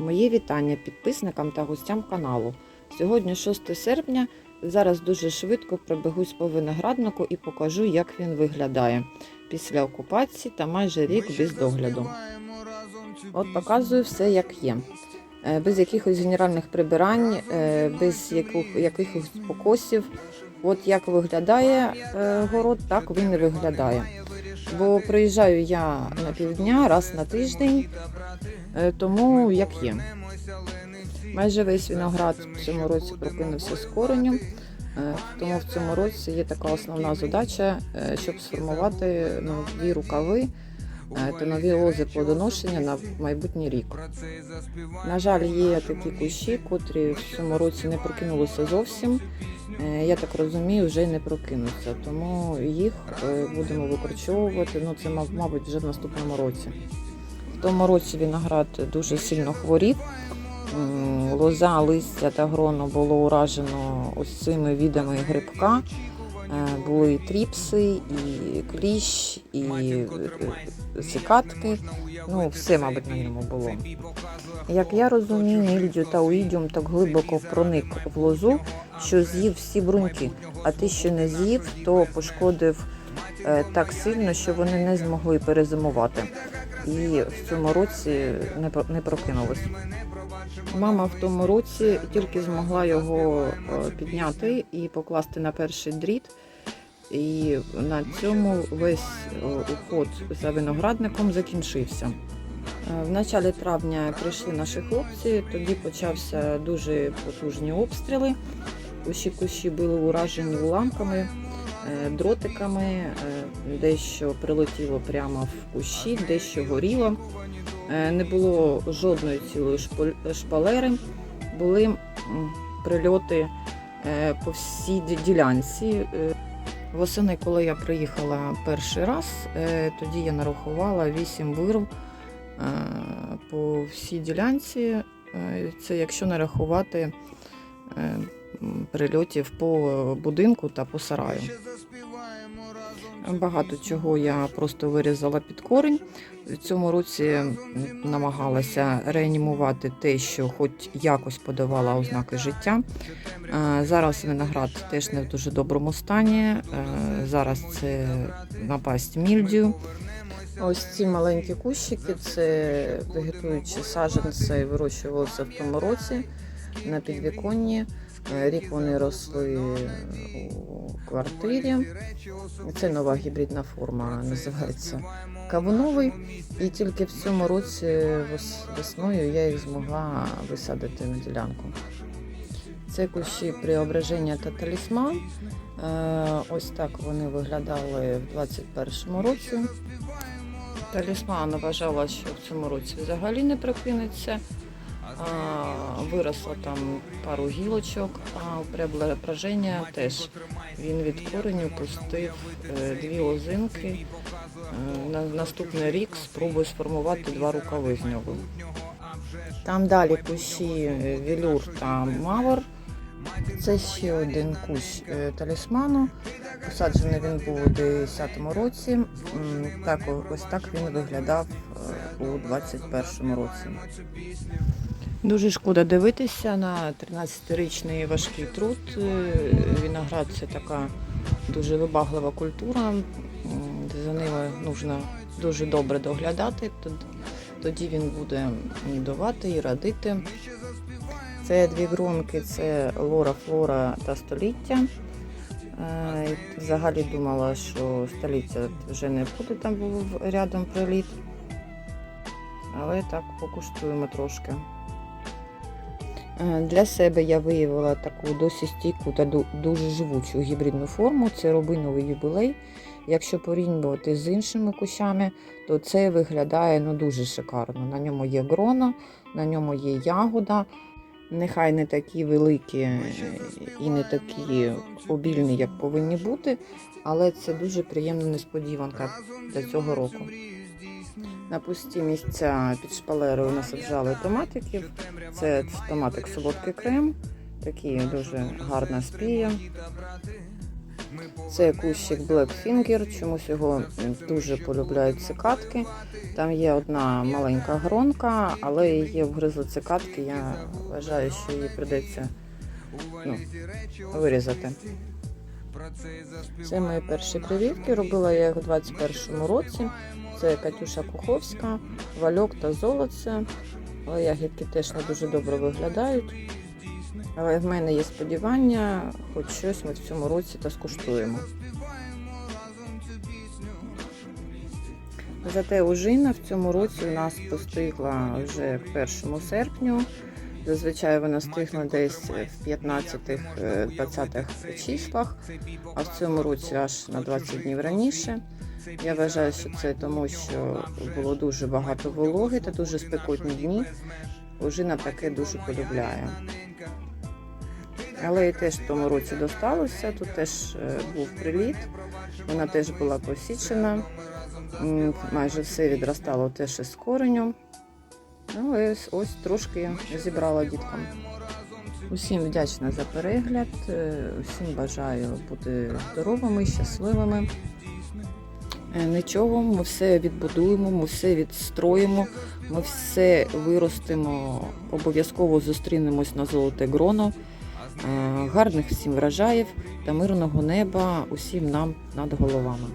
Мої вітання підписникам та гостям каналу. Сьогодні 6 серпня. Зараз дуже швидко пробегусь по винограднику і покажу, як він виглядає після окупації та майже рік без догляду. От показую все, як є. Е, Без якихось генеральних прибирань, е, без яких- якихось покосів. От як виглядає е, город, так він і виглядає. Бо приїжджаю я на півдня раз на тиждень, е, тому як є. Майже весь виноград в цьому році прокинувся з коренем, е, тому в цьому році є така основна задача, е, щоб сформувати нові рукави е, та нові лози плодоношення на майбутній рік. На жаль, є такі кущі, котрі в цьому році не прокинулися зовсім. Е, Я так розумію, вже й не прокинуться, тому їх е, будемо викорчовувати. Ну це мабуть вже в наступному році. В тому році виноград дуже сильно хворів. Лоза, листя та гроно було уражено ось цими видами грибка. Е, Були і тріпси, і кліщ, і е, цикатки. Ну, все, мабуть, на ньому було. Як я розумію, мільдю та уїдіум так глибоко проник в лозу, що з'їв всі бруньки, а ти, що не з'їв, то пошкодив е, так сильно, що вони не змогли перезимувати. І в цьому році не, не прокинулись. Мама в тому році тільки змогла його е, підняти і покласти на перший дріт. І на цьому весь е, уход за виноградником закінчився. Е, В началі травня прийшли наші хлопці, тоді почався дуже потужні обстріли. Усі кущі були уражені уламками, дротиками, е, дещо прилетіло прямо в кущі, дещо горіло. Е, Не було жодної цілої шпалери, були прильоти е, по всій ділянці. Е, Восени, коли я приїхала перший раз, е, тоді я нарахувала 8 вирв е, по всій ділянці. Е, Це якщо не рахувати е, м, прильотів по будинку та по сараю. Багато чого я просто вирізала під корінь. В цьому році намагалася реанімувати те, що хоч якось подавала ознаки життя. Е, Зараз виноград теж не в дуже доброму стані. Е, Зараз це напасть мільдію. Ось ці маленькі кущики це вегетуючі саджанці, вирощувалися в тому році на підвіконні. Е, Рік вони росли у квартирі. Це нова гібридна форма, називається кавуновий. І тільки в цьому році весною я їх змогла висадити на ділянку. Це кущі преображення та талісман. Е, Ось так вони виглядали в 2021 році. Талісман вважала, що в цьому році взагалі не прокинеться. Виросло там пару гілочок, а у преображення теж він від кореню пустив е, дві лозинки. Е, На наступний рік спробую сформувати два рукави з нього. Там далі кущі е, велюр та мавр. Це ще один кущ талісману. Посаджений він був у 10-му році. Так, ось так він виглядав у 21-му році. Дуже шкода дивитися на 13-ричний важкий труд. Е, Виноград це така дуже вибаглива культура. За ними потрібно дуже добре доглядати. Тоді він буде і і радити. Це дві гронки, це Лора, Флора та століття. Е, Взагалі думала, що століття вже не буде, там був рядом приліт. Але так покуштуємо трошки. Е, Для себе я виявила таку досить стійку та ду- дуже живучу гібридну форму. Це рубиновий юбілей. Якщо порівнювати з іншими кущами, то це виглядає ну, дуже шикарно. На ньому є грона, на ньому є ягода. Нехай не такі великі е, і не такі обільні, як повинні бути, але це дуже приємна несподіванка для цього року. На пусті місця під шпалерою насаджали томатиків. Це томатик солодкий крем, такий дуже гарна спія. Це кущик Blackfinger, чомусь його дуже полюбляють цикатки. Там є одна маленька гронка, але її вгризли цикатки. Я вважаю, що її придеться ну, вирізати. Це мої перші прививки. Робила я їх у 21-му році. Це Катюша Куховська, вальок та золоце. Але ягідки теж не дуже добре виглядають. Але в мене є сподівання, хоч щось ми в цьому році та скуштуємо. Зате ужина в цьому році у нас постигла вже 1 серпню. Зазвичай вона стигла десь в 15-20 числах, а в цьому році аж на 20 днів раніше. Я вважаю, що це тому, що було дуже багато вологи та дуже спекотні дні. Ужина таке дуже полюбляє. Але і теж в тому році досталося. Тут теж е, був приліт, вона теж була посічена. Майже все відростало теж із кореню. Ну, ось, ось трошки зібрала діткам. Усім вдячна за перегляд, е, усім бажаю бути здоровими, щасливими. Е, Нічого, ми все відбудуємо, ми все відстроїмо, ми все виростимо, обов'язково зустрінемось на золоте гроно. Е, Гарних всім врожаїв та мирного неба усім нам над головами.